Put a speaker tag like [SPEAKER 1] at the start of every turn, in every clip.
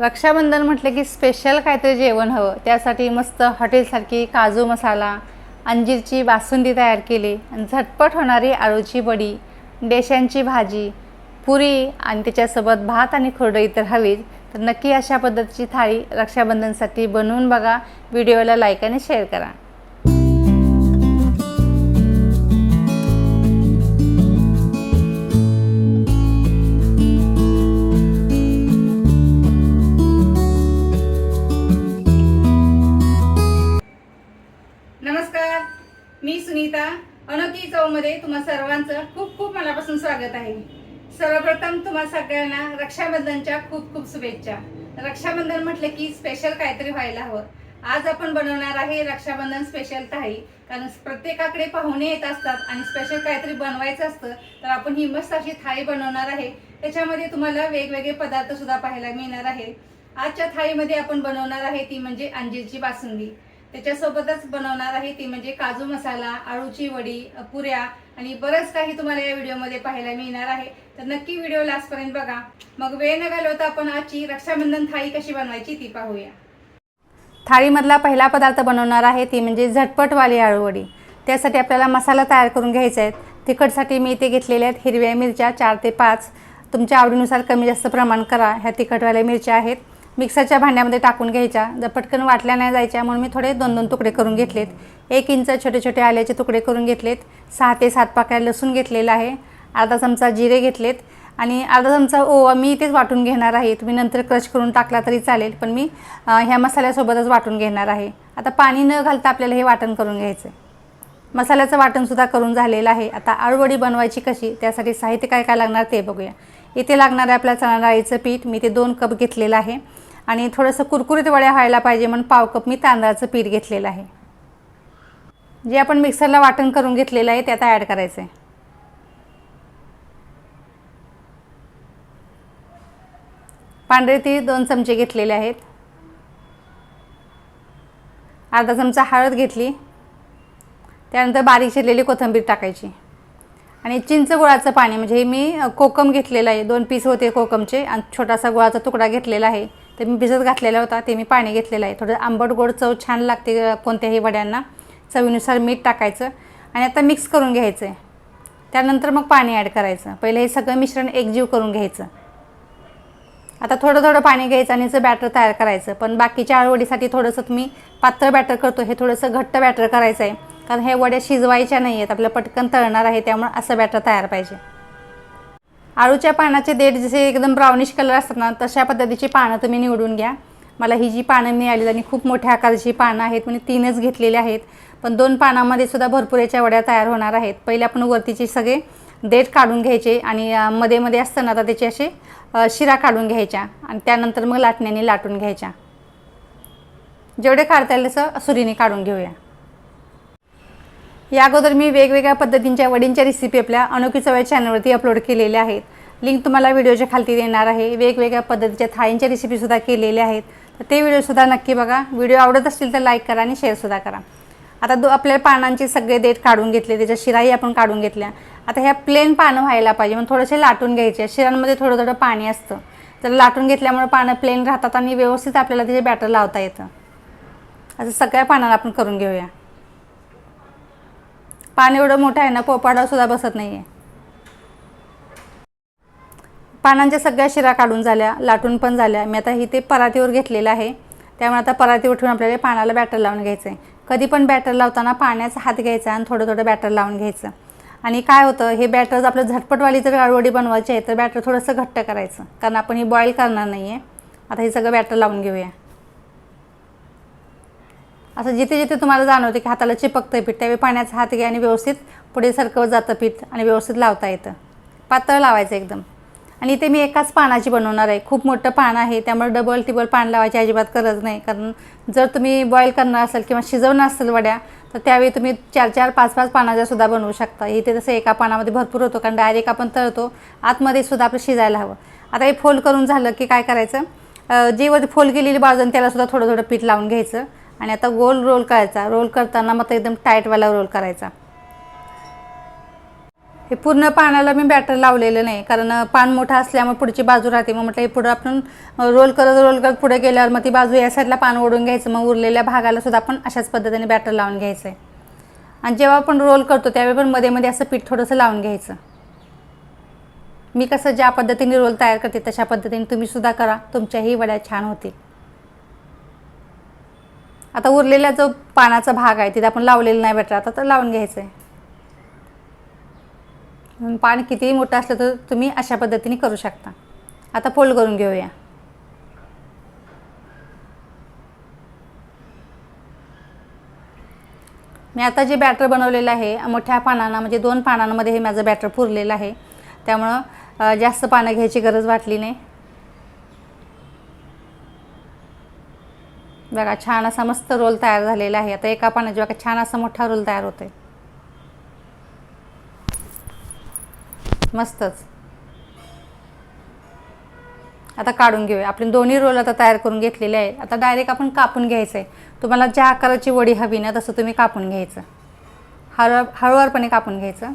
[SPEAKER 1] रक्षाबंधन म्हटलं की स्पेशल काहीतरी जेवण हवं. त्यासाठी मस्त हॉटेलसारखी काजू मसाला अंजीरची बासुंदी तयार केली आणि झटपट होणारी आळूची बडी डेशांची भाजी पुरी आणि त्याच्यासोबत भात आणि खुरडई तर हवीच तर नक्की अशा पद्धतीची थाळी रक्षाबंधनसाठी बनवून बघा. व्हिडिओला लाईक आणि शेअर करा. अनोखी चौमध्ये तुम्हा सर्वांचं खूप खूप मनापासून स्वागत आहे. सर्वप्रथम तुम्हा सगळ्यांना रक्षाबंधनच्या खूप खूप शुभेच्छा. रक्षाबंधन म्हटलं की स्पेशल काहीतरी व्हायला हवं. आज आपण बनवणार आहे रक्षाबंधन स्पेशल थाळी. कारण प्रत्येकाकडे पाहुणे येत असतात आणि स्पेशल काहीतरी बनवायचं असतं तर आपण ही मस्त अशी थाळी बनवणार आहे. त्याच्यामध्ये तुम्हाला वेगवेगळे पदार्थ सुद्धा पाहायला मिळणार आहे. आजच्या थाळीमध्ये आपण बनवणार आहे ती म्हणजे अंजीरची बासुंदी. त्याच्यासोबतच बनवणार आहे ती म्हणजे काजू मसाला आळूची वडी पुऱ्या आणि बरंच काही तुम्हाला या व्हिडिओमध्ये पाहायला मिळणार आहे. तर नक्की व्हिडिओ लास्टपर्यंत बघा. मग वेळ न घालवता आपण आजची रक्षाबंधन थाळी कशी बनवायची ती पाहूया. थाळीमधला पहिला पदार्थ बनवणार आहे ती म्हणजे झटपटवाली आळूवडी. त्यासाठी आपल्याला मसाला तयार करून घ्यायचा आहे तिखटसाठी मी इथे घेतलेल्या आहेत हिरव्या मिरच्या चार ते पाच. तुमच्या आवडीनुसार कमी जास्त प्रमाण करा. ह्या तिखटवाल्या मिरच्या आहेत. मिक्सरच्या भांड्यामध्ये टाकून घ्यायच्या. जर पटकन वाटल्या नाही जायच्या म्हणून मी थोडे दोन दोन तुकडे करून घेतलेत. एक इंच छोटे छोटे आल्याचे तुकडे करून घेतलेत. सहा ते सात पाकळ्या लसूण घेतलेला आहे. अर्धा चमचा जिरे घेतलेत. आणि अर्धा चमचा ओवा मी इथेच वाटून घेणार आहे. तुम्ही नंतर क्रश करून टाकला तरी चालेल पण मी ह्या मसाल्यासोबतच वाटून घेणार आहे. आता पाणी न घालता आपल्याला हे वाटण करून घ्यायचं आहे मसाल्याचं वाटणसुद्धा करून झालेलं आहे. आता आळूवडी बनवायची कशी त्यासाठी साहित्य काय काय लागणार ते बघूया. इथे लागणार आहे आपल्या चणा डाळीचं पीठ मी ते दोन कप घेतलेलं आहे. आणि थोडंसं कुरकुरीत वड्या व्हायला पाहिजे म्हणून पाव कप मी तांदळाचं पीठ घेतलेलं आहे. जे आपण मिक्सरला वाटण करून घेतलेलं आहे ते आता ॲड करायचं आहे. पांढरे तीळ दोन चमचे घेतलेले आहेत. अर्धा चमचा हळद घेतली. त्यानंतर बारीक चिरलेली कोथिंबीर टाकायची. आणि चिंच गुळाचं पाणी म्हणजे हे मी कोकम घेतलेलं आहे. दोन पीस होते कोकमचे आणि छोटासा गुळाचा तुकडा घेतलेला आहे. ते मी भिजत घातलेला होता ते मी पाणी घेतलेलं आहे. थोडं आंबट गोड चव छान लागते कोणत्याही वड्यांना. चवीनुसार मीठ टाकायचं आणि आता मिक्स करून घ्यायचं आहे त्यानंतर मग पाणी ॲड करायचं. पहिलं हे सगळं मिश्रण एकजीव करून घ्यायचं. आता थोडं थोडं पाणी घ्यायचं आणि याचं बॅटर तयार करायचं. पण बाकीच्या आळवडीसाठी थोडंसं तुम्ही पातळ बॅटर करतो हे थोडंसं घट्ट बॅटर करायचं आहे कारण हे वड्या शिजवायच्या नाही आहेत आपलं पटकन तळणार आहे त्यामुळे असं बॅटर तयार पाहिजे. आळूच्या पानाचे देठ जसे एकदम ब्राउनिश कलर असतात ना तशा पद्धतीची पानं तुम्ही निवडून घ्या. मला ही जी पानं मिळाली आणि खूप मोठ्या आकाराची पानं आहेत म्हणजे तीनच घेतलेली आहेत. पण दोन पानामध्ये सुद्धा भरपूर याच्या वड्या तयार होणार आहेत. पहिले आपण वरतीचे सगळे देठ काढून घ्यायचे आणि मध्ये मध्ये असताना आता त्याचे असे शिरा काढून घ्यायच्या आणि त्यानंतर मग लाटण्याने लाटून घ्यायच्या. जेवढे काढता येईल तसं सुरीने काढून घेऊया. या अगोदर मी वेगवेगळ्या पद्धतींच्या वडींच्या रेसिपी आपल्या अनोखी चव्या चॅनलवरती अपलोड केलेल्या आहेत. लिंक तुम्हाला व्हिडिओच्या खालती देणार आहे. वेगवेगळ्या पद्धतीच्या थाळींच्या रेसिपीसुद्धा केलेल्या आहेत. तर ते व्हिडिओसुद्धा नक्की बघा. व्हिडिओ आवडत असतील तर लाईक करा आणि शेअरसुद्धा करा. आता दो आपल्या पानांचे सगळे देठ काढून घेतले त्याच्या शिराही आपण काढून घेतल्या. आता ह्या प्लेन पानं व्हायला पाहिजे. मग थोडेसे लाटून घ्यायचे. शिरांमध्ये थोडं थोडं पाणी असतं. तर लाटून घेतल्यामुळे पानं प्लेन राहतात आणि व्यवस्थित आपल्याला त्याचे बॅटर लावता येतं. असं सगळ्या पानाला आपण करून घेऊया. पान एवढं मोठं आहे ना पोपाडासुद्धा बसत नाही आहे पानांच्या सगळ्या शिरा काढून झाल्या लाटून पण झाल्या. मी आता ही ते परातीवर घेतलेलं आहे. त्यामुळे आता परातीवर ठेवून आपल्याला पानाला बॅटर लावून घ्यायचं आहे कधी पण बॅटर लावताना पाण्याचा हात घ्यायचा आणि थोडं थोडं बॅटर लावून घ्यायचं. आणि काय होतं हे बॅटर जर आपलं झटपटवाली जर गाडवडी बनवायची आहे तर बॅटर थोडंसं घट्ट करायचं. कारण आपण ही बॉईल करणार नाही आहे आता हे सगळं बॅटर लावून घेऊया. असं जिथे जिथे तुम्हाला जाणवते की हाताला चिपकतं पीठ त्यावेळी पाण्याचा हात घ्या आणि व्यवस्थित पुढे सरकवत जातं पीठ आणि व्यवस्थित लावता येतं. पातळ लावायचं एकदम. आणि इथे मी एकाच पानाची बनवणार आहे. खूप मोठं पान आहे त्यामुळे डबल टिबल पान लावायची अजिबात गरज नाही. कारण जर तुम्ही बॉईल करणार असेल किंवा शिजवणार असेल वड्या तर त्यावेळी तुम्ही चार चार पाच पाच पानाच्या सुद्धा बनवू शकता. इथे तसं एका पानामध्ये भरपूर होतो कारण डायरेक्ट आपण तळतो आतमध्ये सुद्धा आपलं शिजायला हवं. आता हे फोल्ड करून झालं की काय करायचं? जे जी वरती फोल्ड केलेली बाजून त्याला सुद्धा थोडं थोडं पीठ लावून घ्यायचं. आणि आता गोल रोल करायचा. रोल करताना मग एकदम टाईटवाला रोल करायचा. हे पूर्ण पानाला मी बॅटर लावलेलं नाही. कारण पान मोठं असल्यामुळे पुढची बाजू राहते. मग म्हटलं हे पुढं आपण रोल करत रोल करत पुढे गेल्यावर मग ती बाजू या साईडला पान ओढून घ्यायचं. मग उरलेल्या भागाला सुद्धा आपण अशाच पद्धतीने बॅटर लावून घ्यायचं आहे आणि जेव्हा आपण रोल करतो त्यावेळी पण मध्ये मध्ये असं पीठ थोडंसं लावून घ्यायचं. मी कसं ज्या पद्धतीने रोल तयार करते तशा पद्धतीने तुम्ही सुद्धा करा. तुमच्याही वड्या छान होतील. आता उरलेला जो पानाचा भाग आहे तिथे आपण लावलेला नाही बॅटर. आता तर लावून घ्यायचं आहे पान कितीही मोठं असलं तर तुम्ही अशा पद्धतीने करू शकता. आता फोल्ड करून घेऊया. मी आता जे बॅटर बनवलेलं आहे मोठ्या पानांना म्हणजे दोन पानांमध्ये हे माझं बॅटर पुरलेलं आहे. त्यामुळं जास्त पानं घ्यायची गरज वाटली नाही. बघा छान असा मस्त रोल तयार झालेला आहे. आता एका पानाची बघा छान असा मोठा रोल तयार होतोय. मस्तच. आता काढून घेऊया. आपण दोन्ही रोल आता तयार करून घेतलेले आहे आता डायरेक्ट आपण कापून घ्यायचं आहे तुम्हाला ज्या आकाराची वडी हवी ना तसं तुम्ही कापून घ्यायचं. हळू हळूवारपणे कापून घ्यायचं.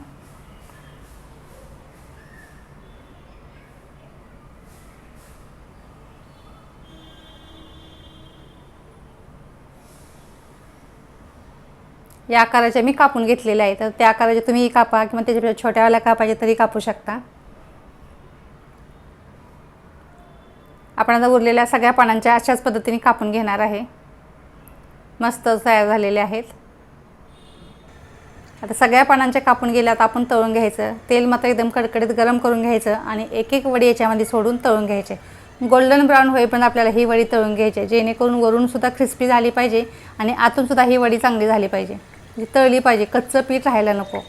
[SPEAKER 1] या आकाराच्या मी कापून घेतलेल्या आहे तर त्या आकाराच्या तुम्ही कापा किंवा त्याच्यापेक्षा छोट्यावाल्या कापायच्या तरी कापू शकता. आपण आता उरलेल्या सगळ्या पानांच्या अशाच पद्धतीने कापून घेणार आहे. मस्त तयार झालेले आहेत. आता सगळ्या पानांच्या कापून गेल्या आता आपण तळून घ्यायचं. तेल मात्र एकदम कडकडीत गरम करून घ्यायचं आणि एक एक वडी याच्यामध्ये सोडून तळून घ्यायचे. गोल्डन ब्राऊन होईपर्यंत आपल्याला ही वडी तळून घ्यायची जेणेकरून वरूनसुद्धा क्रिस्पी झाली पाहिजे आणि आतूनसुद्धा ही वडी चांगली झाली पाहिजे. म्हणजे तळली पाहिजे कच्चं पीठ राहायला नको.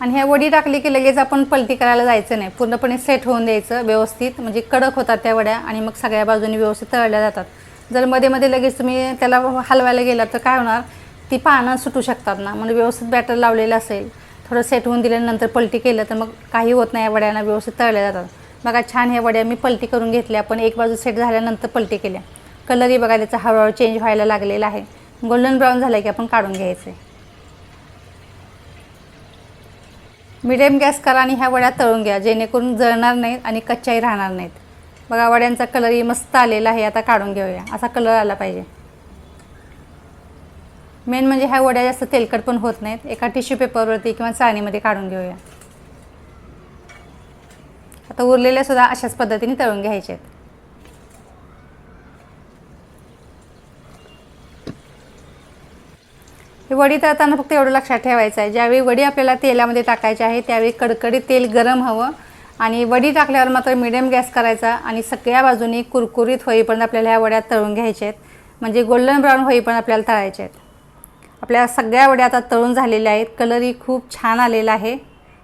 [SPEAKER 1] आणि ह्या वडी टाकली की लगेच आपण पलटी करायला जायचं नाही. पूर्णपणे सेट होऊन द्यायचं व्यवस्थित म्हणजे कडक होतात त्या वड्या आणि मग सगळ्या बाजूने व्यवस्थित तळल्या जातात. जर मध्ये मध्ये लगेच तुम्ही त्याला हलवायला गेला तर काय होणार? ती पानं सुटू शकतात ना. म्हणजे व्यवस्थित बॅटर लावलेलं असेल थोडं सेट होऊन दिल्यानंतर पलटी केलं तर मग काही होत नाही या वड्यांना व्यवस्थित तळल्या जातात. बघा छान ह्या वड्या मी पलटी करून घेतल्या. पण एक बाजू सेट झाल्यानंतर पलटी केल्या. कलरही बघा त्याचा हळूहळू चेंज व्हायला लागलेला आहे. गोल्डन ब्राऊन झालं की आपण काढून घ्यायचे मिडियम गॅस करा आणि ह्या वड्या तळून घ्या जेणेकरून जळणार नाहीत आणि कच्च्याही राहणार नाहीत. बघा वड्यांचा कलरही मस्त आलेला आहे आता काढून घेऊया. असा कलर आला पाहिजे. मेन म्हणजे ह्या वड्या जास्त तेलकट पण होत नाहीत. एका टिश्यू पेपरवरती किंवा चाळणीमध्ये काढून घेऊया. आता उरलेल्या सुद्धा अशाच पद्धतीने तळून घ्यायचे आहेत वडी तळताना फक्त एवढं लक्षात ठेवायचं आहे. ज्यावेळी वडी आपल्याला तेलामध्ये टाकायची आहे त्यावेळी कडकडीत तेल गरम हवं आणि वडी टाकल्यावर मात्र मिडियम गॅस करायचा आणि सगळ्या बाजूनी कुरकुरीत होईपर्यंत आपल्याला ह्या वड्या तळून घ्यायच्या आहेत. म्हणजे गोल्डन ब्राऊन होईपर्यंत आपल्याला तळायच्या आहेत. आपल्या सगळ्या वड्या आता तळून झालेल्या आहेत. कलरही खूप छान आलेला आहे.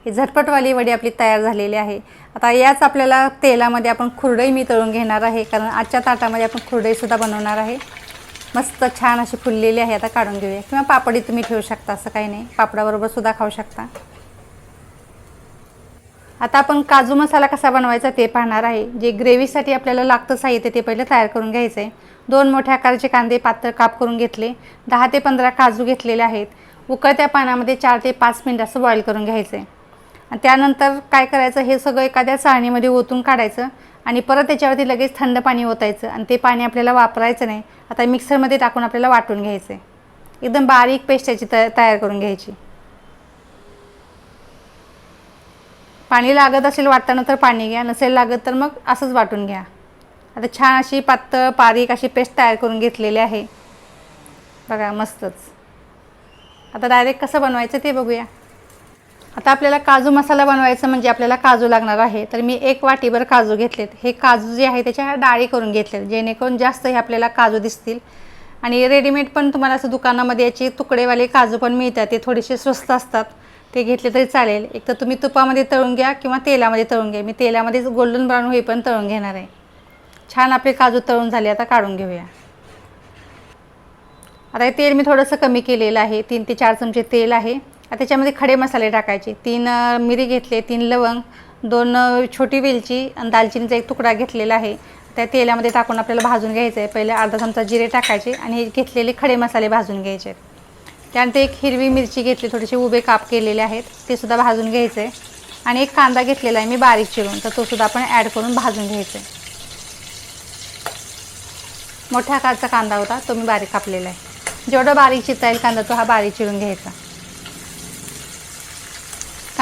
[SPEAKER 1] ही झटपटवाली वडी आपली तयार झालेली आहे. आता याच आपल्याला तेलामध्ये आपण खुरडई मी तळून घेणार आहे. कारण आजच्या ताटामध्ये आपण खुरडईसुद्धा बनवणार आहे. मस्त छान अशी फुललेली आहे आता काढून घेऊया. किंवा पापडी तुम्ही ठेवू शकता असं काही नाही. पापडाबरोबर सुद्धा खाऊ शकता. आता आपण काजू मसाला कसा बनवायचा ते पाहणार आहे. जे ग्रेव्हीसाठी आपल्याला लागतं साहित्य ते पहिले तयार करून घ्यायचं आहे दोन मोठ्या आकाराचे कांदे पातळ काप करून घेतले. दहा ते पंधरा काजू घेतलेले आहेत. उकळत्या पाण्यामध्ये चार ते पाच मिनिट असं बॉईल करून घ्यायचं आहे आणि त्यानंतर काय करायचं हे सगळं एखाद्या चाळणीमध्ये ओतून काढायचं आणि परत त्याच्यावरती लगेच थंड पाणी ओतायचं आणि ते पाणी आपल्याला वापरायचं नाही. आता मिक्सरमध्ये टाकून आपल्याला वाटून घ्यायचं आहे एकदम बारीक पेस्ट त्याची त तयार करून घ्यायची. पाणी लागत असेल वाटताना तर पाणी घ्या नसेल लागत तर मग असंच वाटून घ्या. आता छान अशी पातळ बारीक अशी पेस्ट तयार करून घेतलेली आहे. बघा मस्तच. आता डायरेक्ट कसं बनवायचं ते बघूया. आता आपल्याला काजू मसाला बनवायचा म्हणजे आपल्याला काजू लागणार आहे. तर मी एक वाटीभर काजू घेतलेत. हे काजू जे आहे त्याच्या डाळी करून घेतलेत. जेणेकरून जास्त हे आपल्याला काजू दिसतील. आणि रेडीमेड पण तुम्हाला असं दुकानामध्ये याचे तुकडेवाले काजू पण मिळतात. ते थोडेसे स्वस्त असतात. ते घेतले तरी चालेल. एक तर तुम्ही तुपामध्ये तळून घ्या किंवा तेलामध्ये तळून घ्या. मी तेलामध्येच गोल्डन ब्राऊन पण तळून घेणार आहे. छान आपले काजू तळून झाले. आता काढून घेऊया. आता हे तेल मी थोडंसं कमी केलेलं आहे. तीन ते चार चमचे तेल आहे. त्याच्यामध्ये खडे मसाले टाकायचे तीन मिरी घेतले तीन लवंग दोन छोटी वेलची आणि दालचिनीचा एक तुकडा घेतलेला आहे. त्या तेलामध्ये टाकून आपल्याला भाजून घ्यायचं आहे. पहिले अर्धा चमचा जिरे टाकायचे आणि हे घेतलेले खडे मसाले भाजून घ्यायचे त्यानंतर एक हिरवी मिरची घेतली थोडेसे उभे काप केलेले आहेत ते सुद्धा भाजून घ्यायचं आहे. आणि एक कांदा घेतलेला आहे मी बारीक चिरून तर तो सुद्धा आपण ॲड करून भाजून घ्यायचा आहे. मोठ्या आकारचा कांदा होता तो मी बारीक कापलेला आहे. जेवढा बारीक चिरता येईल कांदा तो हा बारीक चिरून घ्यायचा.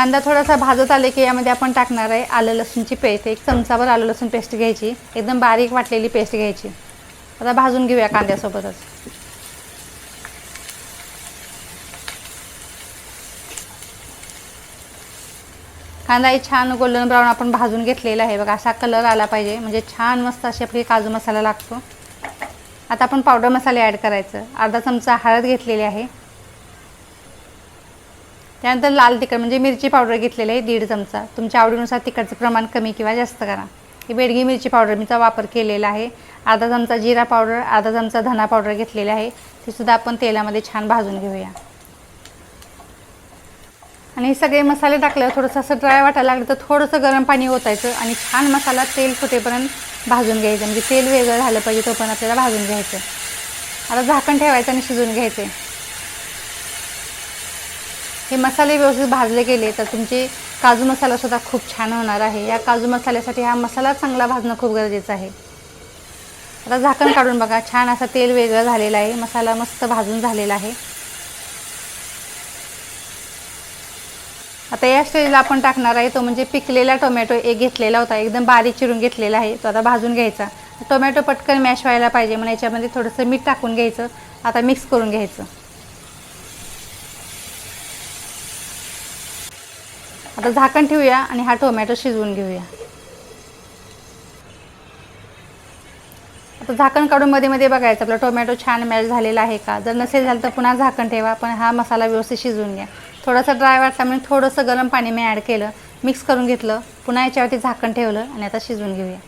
[SPEAKER 1] कांदा थोडासा भाजत आले की यामध्ये आपण टाकणार आहे आलं लसूणची पेस्ट. एक चमचाभर आलं लसूण पेस्ट घ्यायची. एकदम बारीक वाटलेली पेस्ट घ्यायची. आता भाजून घेऊया कांद्यासोबतच. कांदा हे छान गोल्डन ब्राऊन आपण भाजून घेतलेला आहे. बघा असा कलर आला पाहिजे. म्हणजे छान मस्त अशी आपली काजू मसाला लागतो. आता आपण पावडर मसाले ॲड करायचं. अर्धा चमचा हळद घेतलेली आहे. त्यानंतर लाल तिखट म्हणजे मिरची पावडर घेतलेली आहे दीड चमचा. तुमच्या आवडीनुसार तिखटचं प्रमाण कमी किंवा जास्त करा. ही बेडगी मिरची पावडर मीचा वापर केलेला आहे. अर्धा चमचा जिरा पावडर अर्धा चमचा धना पावडर घेतलेली आहे. ती सुद्धा आपण तेलामध्ये छान भाजून घेऊया. आणि हे सगळे मसाले टाकल्यावर थोडंसं असं ड्राय वाटायला लागलं तर थोडंसं गरम पाणी ओतायचं आणि छान मसाला तेल सुटेपर्यंत भाजून घ्यायचं. म्हणजे तेल वेगळं झालं पाहिजे तोपर्यंत आपल्याला भाजून घ्यायचं. आता झाकण ठेवायचं आणि शिजवून घ्यायचे. हे मसाले व्यवस्थित भाजले गेले तर तुमचे काजू मसालासुद्धा खूप छान होणार आहे. या काजू मसाल्यासाठी हा मसाला चांगला भाजणं खूप गरजेचं आहे. आता झाकण काढून बघा. छान असा तेल वेगळं झालेलं आहे. मसाला मस्त भाजून झालेला आहे. आता या स्टेजला आपण टाकणार आहे. तो म्हणजे पिकलेला टोमॅटो एक घेतलेला होता. एकदम बारीक चिरून घेतलेला आहे. तो आता भाजून घ्यायचा. टोमॅटो पटकन मॅश व्हायला पाहिजे. म्हणून याच्यामध्ये थोडंसं मीठ टाकून घ्यायचं. आता मिक्स करून घ्यायचं. आता झाकण ठेवूया आणि हा टोमॅटो शिजवून घेऊया. आता झाकण काढून मध्ये मध्ये बघायचं आपला टोमॅटो छान मॅच झालेला आहे का? जर नसेल झालं तर पुन्हा झाकण ठेवा पण हा मसाला व्यवस्थित शिजवून घ्या. थोडासा ड्राय वाटला म्हणून थोडंसं गरम पाणी मी ॲड केलं मिक्स करून घेतलं पुन्हा याच्यावरती झाकण ठेवलं आणि आता शिजवून घेऊया.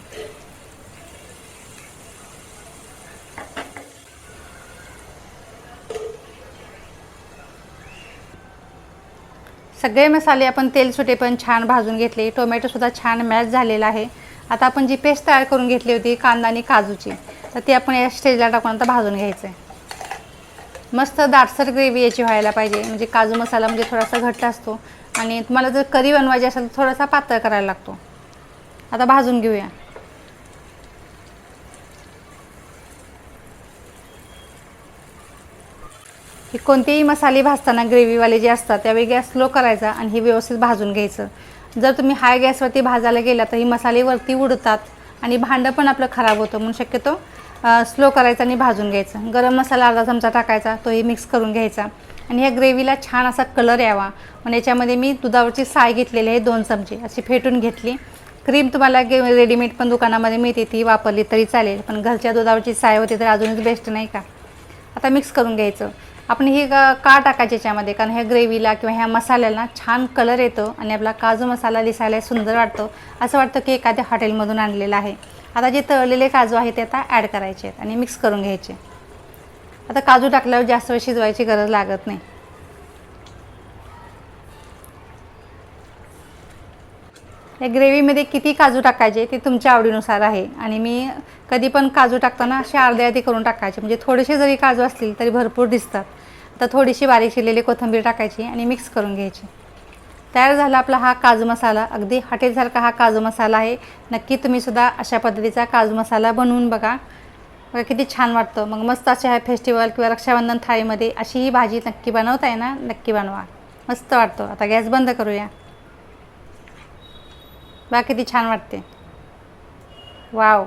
[SPEAKER 1] सगळे मसाले आपण तेल सुटे पण छान भाजून घेतले. टोमॅटोसुद्धा छान मॅश झालेला आहे. आता आपण जी पेस्ट तयार करून घेतली होती कांदा आणि काजूची तर ती आपण या स्टेजला टाकून आता भाजून घ्यायचं आहे मस्त दाटसर ग्रेव्ही याची व्हायला पाहिजे. म्हणजे काजू मसाला म्हणजे थोडासा घट्ट असतो. आणि तुम्हाला जर करी बनवायची असेल तर थोडासा पातळ करायला लागतो. आता भाजून घेऊया. ही कोणतेही मसाले भाजताना ग्रेव्हीवाले जे असतात त्यावेळी गॅस स्लो करायचा आणि हे व्यवस्थित भाजून घ्यायचं. जर तुम्ही हाय गॅसवरती भाजायला गेला तर ही मसाले वरती उडतात आणि भांडं पण आपलं खराब होतं म्हणून शक्यतो स्लो करायचा आणि भाजून घ्यायचं. गरम मसाला अर्धा चमचा टाकायचा तोही मिक्स करून घ्यायचा. आणि ह्या ग्रेव्हीला छान असा कलर यावा. म्हणून याच्यामध्ये मी दुधावरची साय घेतलेली आहे दोन चमचे. अशी फेटून घेतली. क्रीम तुम्हाला गे रेडीमेड पण दुकानामध्ये मिळते ती वापरली तरी चालेल. पण घरच्या दुधावरची साय होती तर अजूनच बेस्ट नाही का? आता मिक्स करून घ्यायचं. आपण ही का का याच्यामध्ये? कारण ह्या ग्रेव्हीला किंवा ह्या मसाल्याला छान कलर येतो आणि आपला काजू मसाला दिसायला सुंदर वाटतो. असं वाटतं की एखाद्या हॉटेलमधून आणलेला आहे. आता जे तळलेले काजू आहेत ते आता ॲड करायचे आहेत आणि मिक्स करून घ्यायचे. आता काजू टाकल्यावर जास्त वेळ शिजवायची गरज लागत नाही. या ग्रेव्हीमध्ये किती काजू टाकायचे ते तुमच्या आवडीनुसार आहे. आणि मी कधी पण काजू टाकताना असे अर्धे अर्धे करून टाकायचे. म्हणजे थोडेसे जरी काजू असतील तरी भरपूर दिसतात. तर थोडीशी बारीक शिरलेली कोथिंबीर टाकायची आणि मिक्स करून घ्यायची. तयार झाला आपला हा काजू मसाला. अगदी हॉटेलसारखा हा काजू मसाला आहे. नक्की तुम्ही सुद्धा अशा पद्धतीचा काजू मसाला बनवून बघा. बघा किती छान वाटतं. मग मस्त अशा ह्या फेस्टिवल किंवा रक्षाबंधन थाळीमध्ये अशी ही भाजी नक्की बनवताय ना नक्की बनवा. मस्त वाटतो. आता गॅस बंद करूया. बघा किती छान वाटते. वाव.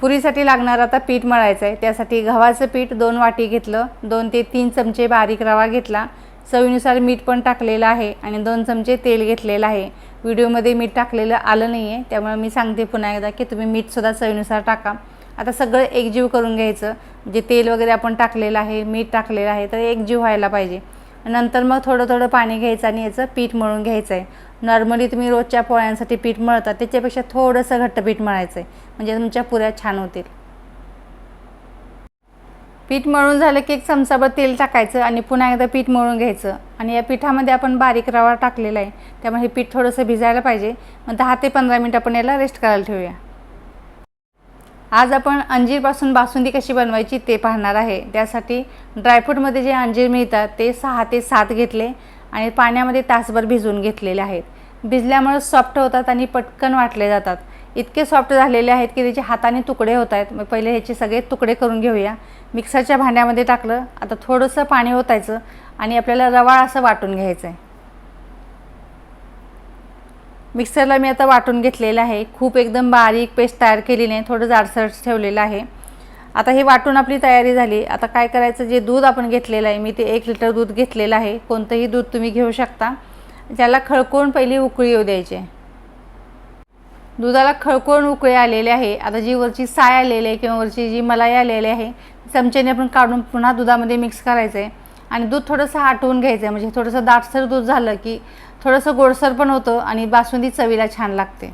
[SPEAKER 1] पुरीसाठी लागणार आता पीठ मळायचं आहे त्यासाठी गव्हाचं पीठ दोन वाटी घेतलं. दोन ते तीन चमचे बारीक रवा घेतला. चवीनुसार मीठ पण टाकलेलं आहे आणि दोन चमचे तेल घेतलेलं आहे. व्हिडिओमध्ये मीठ टाकलेलं आलं नाही आहे त्यामुळे मी सांगते पुन्हा एकदा की तुम्ही मीठसुद्धा चवीनुसार टाका. आता सगळं एकजीव करून घ्यायचं. जे तेल वगैरे आपण टाकलेलं आहे मीठ टाकलेलं आहे तर एकजीव व्हायला पाहिजे. नंतर मग थोडं थोडं पाणी घ्यायचं आणि याचं पीठ मळून घ्यायचं आहे नॉर्मली तुम्ही रोजच्या पोळ्यांसाठी पीठ मळता त्याच्यापेक्षा थोडंसं घट्ट पीठ मळायचं आहे म्हणजे तुमच्या पुऱ्या छान होतील. पीठ मळून झालं की एक चमचाभर तेल टाकायचं आणि पुन्हा एकदा पीठ मळून घ्यायचं. आणि या पिठामध्ये आपण बारीक रवा टाकलेला आहे. त्यामुळे हे पीठ थोडंसं भिजायला पाहिजे. मग दहा ते पंधरा मिनिट आपण याला रेस्ट करायला ठेवूया. आज आपण अंजीरपासून बासुंदी कशी बनवायची ते पाहणार आहे. त्यासाठी ड्रायफ्रूटमध्ये जे अंजीर मिळतात ते सहा ते सात घेतले. आणि पाण्यामध्ये तासभर भिजवून घेतलेले आहेत. भिजल्यामुळे सॉफ्ट होतात आणि पटकन वाटले जातात. इतके सॉफ्ट झालेले आहेत की त्याचे हाताने तुकडे होत आहेत. मग पहिले ह्याचे सगळे तुकडे करून घेऊया. मिक्सरच्या भांड्यामध्ये टाकलं. आता थोडंसं पाणी ओतायचं आणि आपल्याला रवाळ असं वाटून घ्यायचं आहे मिक्सरला मी आता वाटून घेतलेलं आहे. खूप एकदम बारीक पेस्ट तयार केली नाही थोडं जाडसर ठेवलेलं आहे. आता हे वाटून आपली तयारी झाली. आता काय करायचं? जे दूध आपण घेतलेलं आहे मी ते एक लिटर दूध घेतलेलं आहे. कोणतंही दूध तुम्ही घेऊ शकता. ज्याला खळकवून पहिली उकळी येऊ द्यायची दुधाला खळकवून उकळी आलेली आहे. आता जी वरची साय आलेली आहे किंवा वरची जी मलाई आलेली आहे चमच्याने आपण काढून पुन्हा दुधामध्ये मिक्स करायचं आहे आणि दूध थोडंसं आटवून घ्यायचं आहे म्हणजे थोडंसं दाटसर दूध झालं की थोडंसं गोडसर पण होतं आणि बासुंदी चवीला छान लागते.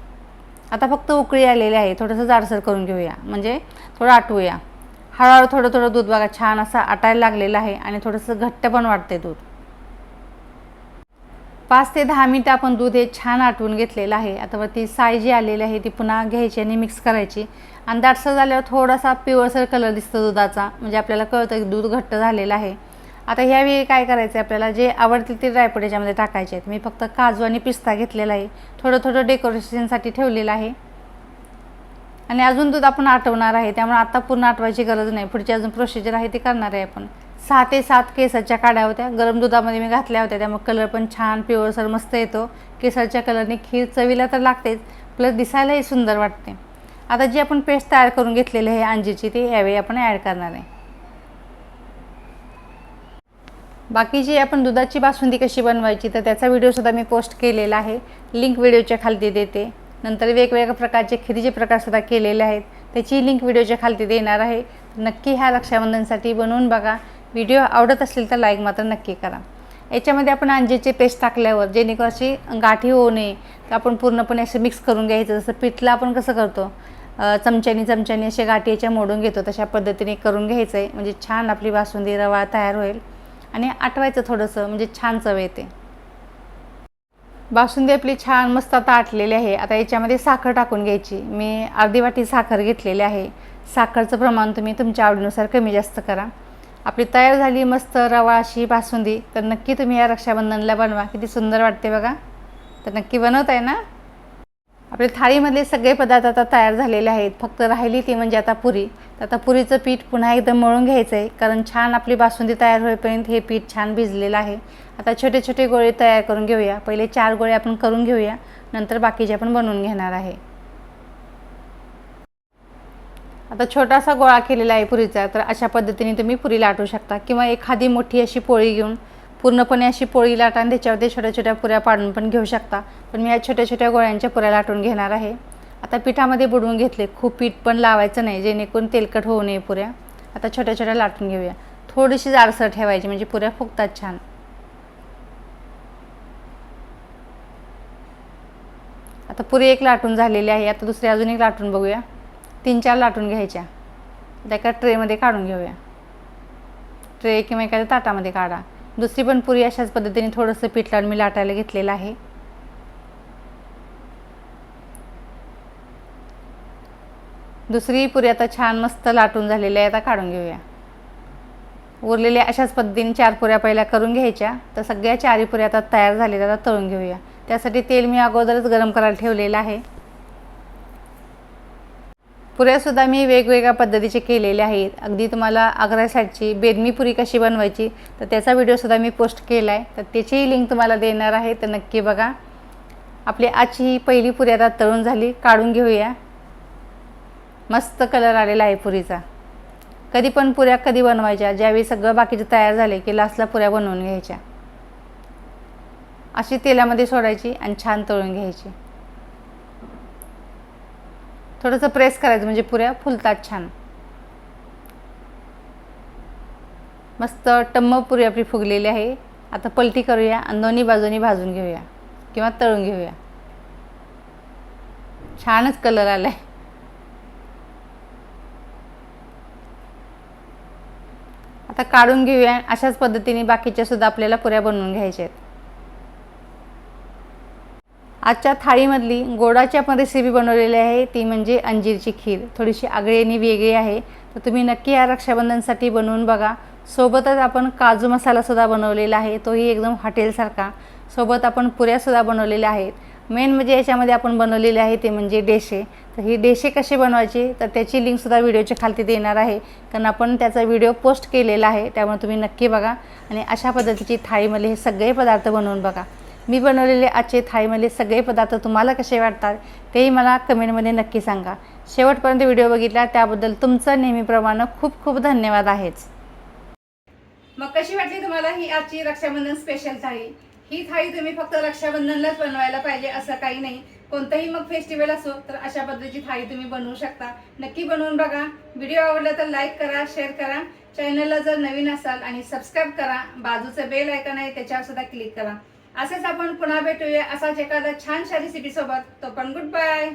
[SPEAKER 1] आता फक्त उकळी आलेली आहे. थोडंसं जाडसर करून घेऊया. म्हणजे थोडं आटवूया. हळूहळू थोडं थोडं दूध बघा छान असं आटायला लागलेलं आहे आणि थोडंसं घट्ट पण वाटते दूध. पाच ते दहा मिनटं आपण दूध हे छान आटवून घेतलेलं आहे. आता वरती साय जी आलेली आहे ती पुन्हा घ्यायची आणि मिक्स करायची. आणि दाटसर झाल्यावर थोडासा पिवळसर कलर दिसतो दुधाचा. म्हणजे आपल्याला कळतं की दूध घट्ट झालेलं आहे. आता ह्यावेळी काय करायचं आहे आपल्याला? जे आवडतील ते ड्रायफ्रूट याच्यामध्ये टाकायचे आहेत. मी फक्त काजू आणि पिस्ता घेतलेला आहे. थोडं थोडं डेकोरेशनसाठी ठेवलेलं आहे. आणि अजून दूध आपण आटवणार आहे. त्यामुळे आता पूर्ण आटवायची गरज नाही. पुढची अजून प्रोसिजर आहे ती करणार आहे आपण. सहा ते सात केसाच्या काड्या होत्या. गरम दुधामध्ये मी घातल्या होत्या. त्यामुळे कलर पण छान पिवळसर मस्त येतो. केसरच्या कलरने खीर चवीला तर लागतेच. प्लस दिसायलाही सुंदर वाटते. आता जी आपण पेस्ट तयार करून घेतलेली आहे अंजीची ती यावेळी आपण ॲड करणार आहे. बाकीची आपण दुधाची बासुंदी कशी बनवायची तर त्याचा व्हिडिओसुद्धा मी पोस्ट केलेला आहे. लिंक व्हिडिओच्या खालती देते. नंतर वेगवेगळ्या प्रकारचे खिरीचे प्रकारसुद्धा केलेले आहेत. त्याची लिंक व्हिडिओच्या खालती देणार आहे. नक्की ह्या रक्षाबंधनसाठी बनवून बघा. व्हिडिओ आवडत असेल तर लाईक मात्र नक्की करा. याच्यामध्ये आपण अंजेचे पेस्ट टाकल्यावर जेणेकरून अशी गाठी होऊ नये. तर आपण पूर्णपणे असं मिक्स करून घ्यायचं. जसं पिठलं आपण कसं करतो? चमच्यानी चमच्यानी असे गाठी याच्या मोडून घेतो. तशा पद्धतीने करून घ्यायचं आहे म्हणजे छान आपली बासुंदी रवा तयार होईल. आणि आटवायचं थोडंसं म्हणजे छान चव येते बासुंदी आपली छान मस्त आता आटलेली आहे. आता याच्यामध्ये साखर टाकून घ्यायची. मी अर्धी वाटी साखर घेतलेली आहे. साखरचं प्रमाण तुम्ही तुमच्या आवडीनुसार कमी जास्त करा. आपली तयार झाली मस्त रवा अशी बासुंदी तर नक्की तुम्ही या रक्षाबंधनला बनवा. किती सुंदर वाटते बघा. तर नक्की बनवत आहे ना? आपले थाळीमधले सगळे पदार्थ आता तयार झालेले आहेत. फक्त राहिली ती म्हणजे आता पुरी. तर आता पुरीचं पीठ पुन्हा एकदम मळून घ्यायचं आहे कारण छान आपली बासुंदी तयार होईपर्यंत हे पीठ छान भिजलेलं आहे. आता छोटे छोटे गोळे तयार करून घेऊया. पहिले चार गोळे आपण करून घेऊया. नंतर बाकीचे आपण बनवून घेणार आहे. आता छोटासा गोळा केलेला आहे पुरीचा. तर अशा पद्धतीने तुम्ही पुरी लाटू शकता. किंवा एखादी मोठी अशी पोळी घेऊन पूर्णपणे अशी पोळी लाटा आणि त्याच्यावरती छोट्या छोट्या पुऱ्या पाडून पण घेऊ शकता. पण मी या छोट्या छोट्या गोळ्यांच्या पुऱ्या लाटून घेणार आहे. आता पिठामध्ये बुडवून घेतले. खूप पीठ पण लावायचं नाही जेणेकरून तेलकट होऊ नये पुऱ्या. आता छोट्या छोट्या लाटून घेऊया. थोडीशी जाडसर ठेवायची म्हणजे पुऱ्या फुगतात छान. आता पुरी एक लाटून झालेली आहे. आता दुसरी अजून एक लाटून बघूया. तीन चार लाटून घ्यायच्या. त्या एका ट्रेमध्ये काढून घेऊया. ट्रे किंवा एखाद्या ताटामध्ये काढा. दुसरी पण पुरी अशाच पद्धतीने थोडंसं पीठ लावून मी लाटायला घेतलेलं आहे. दुसरी पुरी आता छान मस्त लाटून झालेली आहे आता काढून घेऊया. उरलेल्या अशाच पद्धतीने चार पुऱ्या पहिल्या करून घ्यायच्या. तर सगळ्या चारी पुऱ्या आता तयार झालेल्या आता तळून घेऊया. त्यासाठी तेल मी अगोदरच गरम करायला ठेवलेलं आहे. पुऱ्यासुद्धा मी वेगवेगळ्या पद्धतीचे केलेले आहेत. अगदी तुम्हाला आग्रा साईडची बेदमी पुरी कशी बनवायची तर त्याचा व्हिडिओसुद्धा मी पोस्ट केला आहे तर त्याचीही लिंक तुम्हाला देणार आहे. तर नक्की बघा. आपली आजची ही पहिली पुरी आता तळून झाली. काढून घेऊया. मस्त कलर आलेला आहे पुरीचा. कधी पण पुऱ्या कधी बनवायच्या. ज्यावेळी सगळं बाकीचं तयार झाले की लास्टला पुऱ्या बनवून घ्यायच्या. अशी तेलामध्ये सोडायची आणि छान तळून घ्यायची. थोडंसं प्रेस करायचं म्हणजे पुऱ्या फुलतात छान. मस्त टम्म पुरी आपली फुगलेली आहे. आता पलटी करूया आणि दोन्ही बाजूनी भाजून घेऊया किंवा तळून घेऊया. छानच कलर आला आहे आता काढून घेऊया अशाच पद्धतीने बाकीच्या सुद्धा आपल्याला पुऱ्या बनवून घ्यायच्या आहेत.
[SPEAKER 2] आजच्या थाळीमधली गोडाची आपण रेसिपी बनवलेली आहे. ती म्हणजे अंजीरची खीर. थोडीशी आगळी आणि वेगळी आहे. तर तुम्ही नक्की या रक्षाबंधनसाठी बनवून बघा. सोबतच आपण काजू मसालासुद्धा बनवलेला आहे. तोही एकदम हॉटेलसारखा. सोबत आपण पुऱ्यासुद्धा बनवलेल्या आहेत. मेन म्हणजे याच्यामध्ये आपण बनवलेले आहे ते म्हणजे डेशे. तर ही डेशे कसे बनवायचे? तर त्याची लिंकसुद्धा व्हिडिओच्या खालती देणार आहे. कारण आपण त्याचा व्हिडिओ पोस्ट केलेला आहे. त्यामुळे तुम्ही नक्की बघा. आणि अशा पद्धतीची थाळीमध्ये हे सगळे पदार्थ बनवून बघा. मी बनवलेले आजचे थाळीमधले सगळे पदार्थ तुम्हाला कसे वाटतात तेही मला कमेंटमध्ये नक्की सांगा. शेवटपर्यंत व्हिडिओ बघितला त्याबद्दल तुमचं नेहमीप्रमाणे खूप खूप धन्यवाद आहेच.
[SPEAKER 1] मग कशी वाटली तुम्हाला ही आजची रक्षाबंधन स्पेशल थाळी? ही थाळी तुम्ही फक्त रक्षाबंधनलाच बनवायला पाहिजे असं काही नाही. कोणतंही मग फेस्टिवल असो तर अशा पद्धतीची थाळी तुम्ही बनवू शकता. नक्की बनवून बघा. व्हिडिओ आवडला तर लाईक करा शेअर करा. चॅनलला जर नवीन असाल आणि सबस्क्राईब करा बाजूचं बेल ऐकन आहे त्याच्यावर सुद्धा क्लिक करा. असेच आपण पुन्हा भेटूया असाच एखादा छानशा रेसिपी सोबत तो पण गुड बाय.